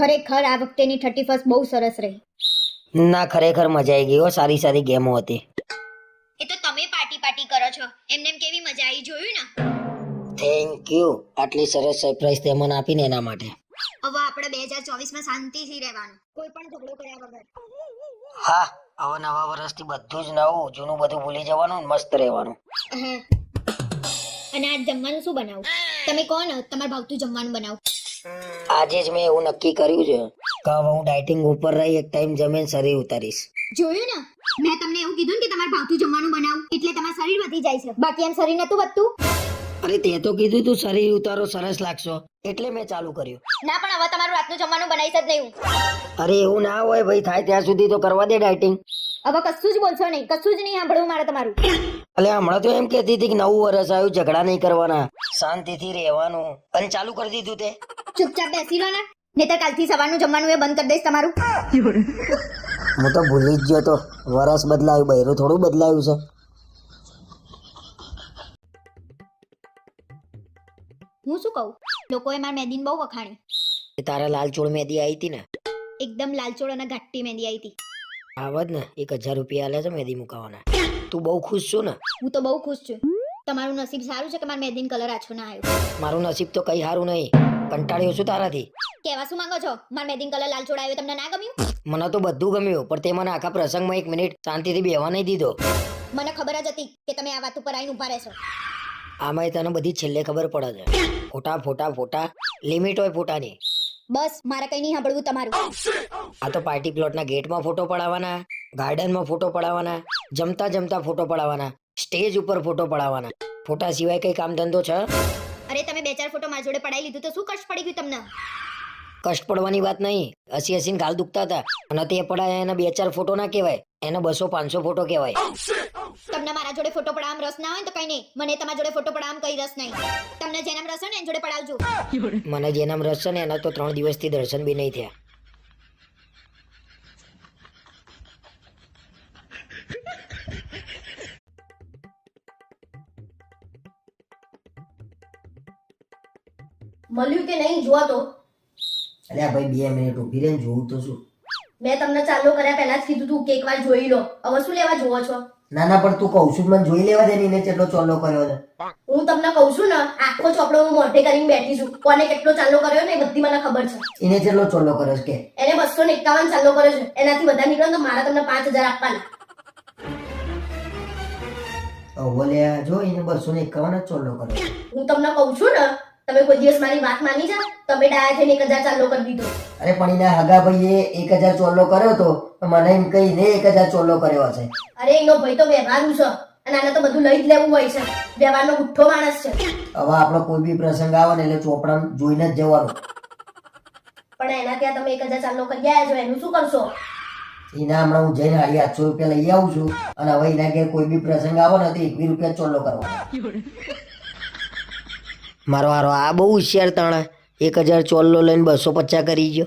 ખરેખર આ વખતેની thirty first બહુ સરસ રહી. ના ખરેખર મજા આવી ગઈ હો. સારી સારી ગેમો હતી. એ તો તમે પાર્ટી પાર્ટી કરો છો. એમને કેવી મજા આવી જોયું ને? થેન્ક યુ આટલી સરસ સરપ્રાઈઝ તે મને આપીને એના માટે. હવે આપણે બે હજાર ચોવીસમાં શાંતિથી રહેવાનું. કોઈ પણ ઝઘડો કર્યા વગર. હા હવે નવા વર્ષથી બધું જ નવું જૂનું બધું ભૂલી જવાનું મસ્ત રહેવાનું. હા. અને આજ જમવાનું શું બનાવું? તમે કોણ? તમારે ભાવતું જમવાનું બનાવું. આજે જ મેં એવું નક્કી કર્યું છે. કે હવે હું ડાયટિંગ ઉપર રહી એક ટાઈમ જમીન શરીર ઉતારીશ. જોયું ને? મેં તમને એવું કીધું ને કે તમારે ભાવતું જમવાનું બનાવું એટલે તમારું શરીર વધી જાય છે. બાકી એમ શરીર નતું વધતું. અરે તે તો કીધું તું શરીર ઉતારો સરસ લાગશો. એટલે મેં ચાલુ કર્યું. ના પણ હવે તમારું રાતનું જમવાનું બનાવીશ જ નહીં અરે એવું ના હોય ભાઈ થાય ત્યાં સુધી તો કરવા દે ડાયટિંગ. હવે કશું જ બોલશો નહીં કશું જ નહીં સાંભળવું મારે તમારું. એટલે હમણાં તો એમ કહેતી હતી કે નવું વર્ષ આવ્યું ઝઘડા નહીં કરવાના. શાંતિથી રહેવાનું. અને ચાલુ કરી દીધું તે. ચૂપચાપ બેસી લો ને. નહીતર કાલથી સવારનું જમવાનું એ બંધ કરી દઈશ તમારું. હું તો ભૂલી જ ગયો તો વરસ બદલાયું બૈરું થોડું બદલાયું છે. હું શું કહું? લોકોએ મારી મહેંદીને બહુ વખાણી. એ તારા લાલચોળ મેદી આવી હતી ને? એકદમ લાલચોળ અને ઘાટી મહેંદી આવી હતી. આવત ને એક હજાર રૂપિયા આલે છે મેદી મુકાવાના. તું બહુ ખુશ છું ને? હું તો બહુ ખુશ છું. તમારું નસીબ સારું છે કે મારા મહેંદીનો કલર આછો ના આવ્યો? મારું નસીબ તો કઈ સારું નહીં. કંટાળ્યો છું તારાથી. કેવા શું માંગો છો? માર મેદિંગ કલર લાલ છોડાયો તમને ના ગમ્યું? મને તો બધું ગમ્યું પણ તે મને આખા પ્રસંગમાં એક મિનિટ શાંતિથી બેહવા નહીં દીધો. મને ખબર જ હતી કે તમે આ વાત ઉપર આવીને ઊભા રહેશો. આમાંય તને બધી છેલ્લે ખબર પડે છે. ફોટા ફોટા ફોટા લિમિટ હોય ફોટાની. બસ મારે કઈ નહીં સાંભળવું તમારું. આ તો પાર્ટી પ્લોટના ગેટમાં ફોટો પડાવવાના ગાર્ડનમાં ફોટો પડાવવાના જમતા જમતા ફોટો પડાવવાના સ્ટેજ ઉપર ફોટો પડાવવાના. ફોટા સિવાય કઈ કામ ધંધો છે? અરે તમે બે ચાર ફોટો મારા જોડે પડાવી લીધું તો શું કષ્ટ પડી ગયું તમને? કષ્ટ પડવાની વાત નહીં. હસી હસીને ગાલ દુખતા હતા. અને તે પડાયા એના બે ચાર ફોટો ના કહેવાય. એના બસો પાંચસો ફોટો કહેવાય. તમને મારા જોડે ફોટો પડાવવામાં રસ ના હોય ને તો કઈ નહીં. મને તમારા જોડે ફોટો પડાવવામાં કઈ રસ નહીં. તમને જેનામ રસ હોય ને એના જોડે પડાવજો. મને જેનામ રસ છે ને એના તો ત્રણ દિવસથી દર્શન બી નહીં થયા. મળ્યું કે નહીં જોવા તો. અલ્યા ભાઈ બે મિનિટ ઊભી રહીને જોઉં તો શું? મેં તમને ચાલુ કર્યા પહેલા જ કીધું તું કે એકવાર જોઈ લો. હવે શું લેવા જોવો છો? ના ના પણ તું કહું છું મને જોઈ લેવા દે ને એને કેટલો ચોલ્લો કર્યો છે. હું તમને કહું છું ને આખો ચોપડો હું મોઢે કરીને બેઠી છું. કોને કેટલો ચાલો કર્યો ને એ બધી મને ખબર છે. એને કેટલો ચોલ્લો કર્યો છે કે? એને બસો ને એકાવન ચાલુ કર્યો છે. એનાથી વધારે નીકળે તો મારા તમને પાંચ હજાર આપવાના. ઓલે જો એને બસો ને એકાવન જ ચોલ્લો કર્યો હું તમને કહું છું ને તમે કોઈ દિવસ મારી વાત માની જા તમે ડાયા થઈને એક હજાર ચાલુ કરી દીધો. અરે પણ એના હગા ભાઈએ એક હજાર ચોલ્લો કર્યો તો મને એમ કહીને એક હજાર ચોલ્લો કર્યો છે. અરે એનો ભાઈ તો વ્યવહારુ છે અને આને તો બધું લઈ જ લેવું હોય છે. વ્યવહારનો ગુઠ્ઠો માણસ છે. હવે આપણો કોઈ બી પ્રસંગ આવે ને એટલે ચોપડા જોઈને જ જવાનું. પણ એના ત્યાં તમે એક હજાર ચાલો કરી આવ્યા છો એનું શું કરશો? એના હમણાં હું જઈને હાડી આઠસો રૂપિયા લઈ આવું છું અને હવે એના ઘેર કોઈ બી પ્રસંગ આવે ને તો બી રૂપિયા ચોલ્લો કરવાનો. મારો હારો આ બહુ હોશિયાર તાણા. એક હજાર ચોલ્લો લઈને બસો પચાસ કરી ગયો.